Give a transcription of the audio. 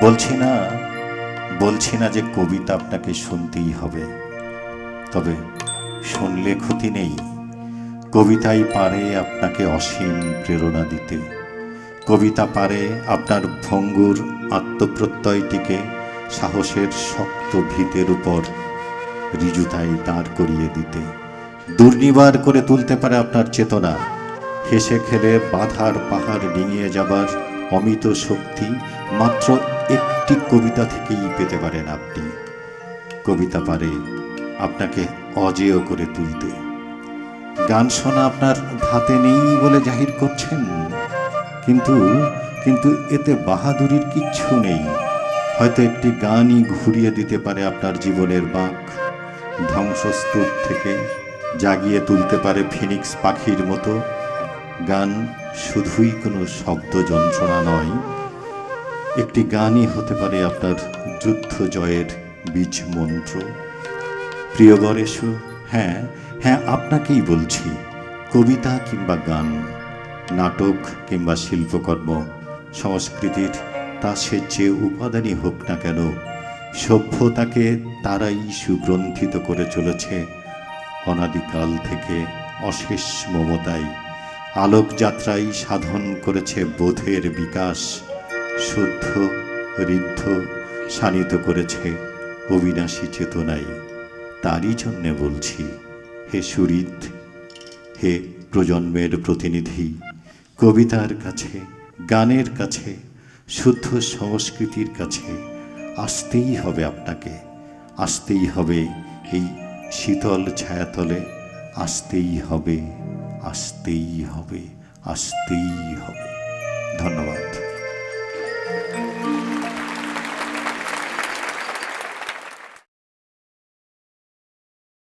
বলছি না বলছি না যে কবিতা আপনাকে শুনতেই হবে। তবে শুনলে ক্ষতি নেই। কবিতাই পারে আপনাকে অসীম প্রেরণা দিতে। কবিতা পারে আপনার ভঙ্গুর আত্মপ্রত্যয়টিকে সাহসের শক্ত ভিতের উপর ঋজুতাই দাঁড় করিয়ে দিতে। দুর্নিবার করে তুলতে পারে আপনার চেতনা। হেসে খেলে বাধার পাহাড় ডিঙিয়ে যাবার অমিত শক্তি মাত্র একটি কবিতা থেকেই পেতে পারেন আপনি। কবিতা পারে আপনাকে অজেয় করে তুলতে। গান শোনা আপনার হাতে নেই বলে জাহির করছেন, কিন্তু কিন্তু এতে বাহাদুরির কিচ্ছু নেই। হয়তো একটি গানই ঘুরিয়ে দিতে পারে আপনার জীবনের বাঁক। ধ্বংসস্তূপ থেকে জাগিয়ে তুলতে পারে ফিনিক্স পাখির মতো। গান শুধুই কোনো শব্দ যন্ত্রণা নয়, একটি গানই হতে পারে আপনার যুদ্ধ জয়ের বীজ মন্ত্র। প্রিয় গণেশু হ্যাঁ হ্যাঁ আপনাকেই বলছি, কবিতা কিংবা গান, নাটক কিংবা শিল্পকর্ম, সংস্কৃতির তা সে যে উপাদানই হোক না কেন, সভ্যতাকে তারাই সুগ্রন্থিত করে চলেছে অনাদিকাল থেকে অশেষ মমতায়। আলোকযাত্রাই সাধন করেছে বোধের বিকাশ, শুদ্ধ, ঋদ্ধ, শানিত করেছে অবিনাশী চেতনাই। তারই জন্যে বলছি, হে সুরিত হে প্রজন্মের প্রতিনিধি, কবিতার কাছে, গানের কাছে, শুদ্ধ সংস্কৃতির কাছে আসতেই হবে আপনাকে, আসতেই হবে এই শীতল ছায়াতলে, আসতেই হবে। আসতেই হবে আসতেই হবে